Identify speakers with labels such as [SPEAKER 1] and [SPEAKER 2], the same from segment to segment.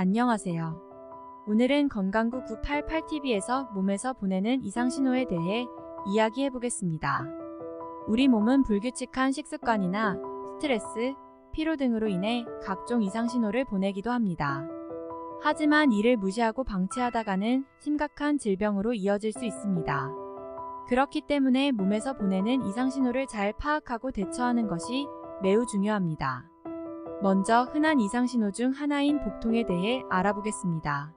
[SPEAKER 1] 안녕하세요. 오늘은 건강구 988TV에서 몸에서 보내는 이상신호에 대해 이야기해 보겠습니다. 우리 몸은 불규칙한 식습관이나 스트레스, 피로 등으로 인해 각종 이상신호를 보내기도 합니다. 하지만 이를 무시하고 방치하다가는 심각한 질병으로 이어질 수 있습니다. 그렇기 때문에 몸에서 보내는 이상신호를 잘 파악하고 대처하는 것이 매우 중요합니다. 먼저 흔한 이상신호 중 하나인 복통에 대해 알아보겠습니다.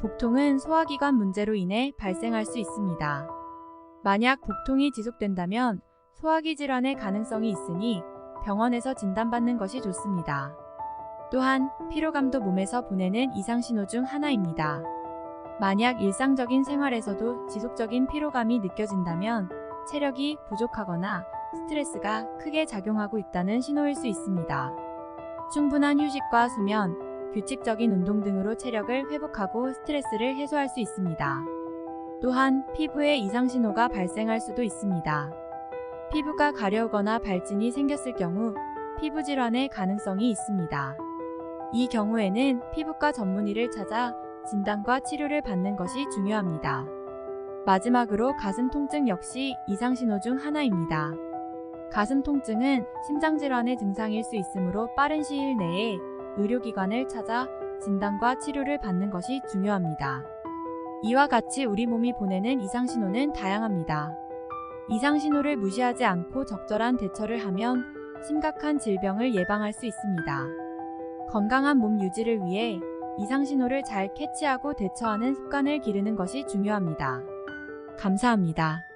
[SPEAKER 1] 복통은 소화기관 문제로 인해 발생할 수 있습니다. 만약 복통이 지속된다면 소화기 질환의 가능성이 있으니 병원에서 진단받는 것이 좋습니다. 또한 피로감도 몸에서 보내는 이상신호 중 하나입니다. 만약 일상적인 생활에서도 지속적인 피로감이 느껴진다면 체력이 부족하거나 스트레스가 크게 작용하고 있다는 신호일 수 있습니다. 충분한 휴식과 수면, 규칙적인 운동 등으로 체력을 회복하고 스트레스를 해소할 수 있습니다. 또한 피부에 이상신호가 발생할 수도 있습니다. 피부가 가려우거나 발진이 생겼을 경우 피부 질환의 가능성이 있습니다. 이 경우에는 피부과 전문의를 찾아 진단과 치료를 받는 것이 중요합니다. 마지막으로 가슴 통증 역시 이상신호 중 하나입니다. 가슴 통증은 심장질환의 증상일 수 있으므로 빠른 시일 내에 의료기관을 찾아 진단과 치료를 받는 것이 중요합니다. 이와 같이 우리 몸이 보내는 이상신호는 다양합니다. 이상신호를 무시하지 않고 적절한 대처를 하면 심각한 질병을 예방할 수 있습니다. 건강한 몸 유지를 위해 이상신호를 잘 캐치하고 대처하는 습관을 기르는 것이 중요합니다. 감사합니다.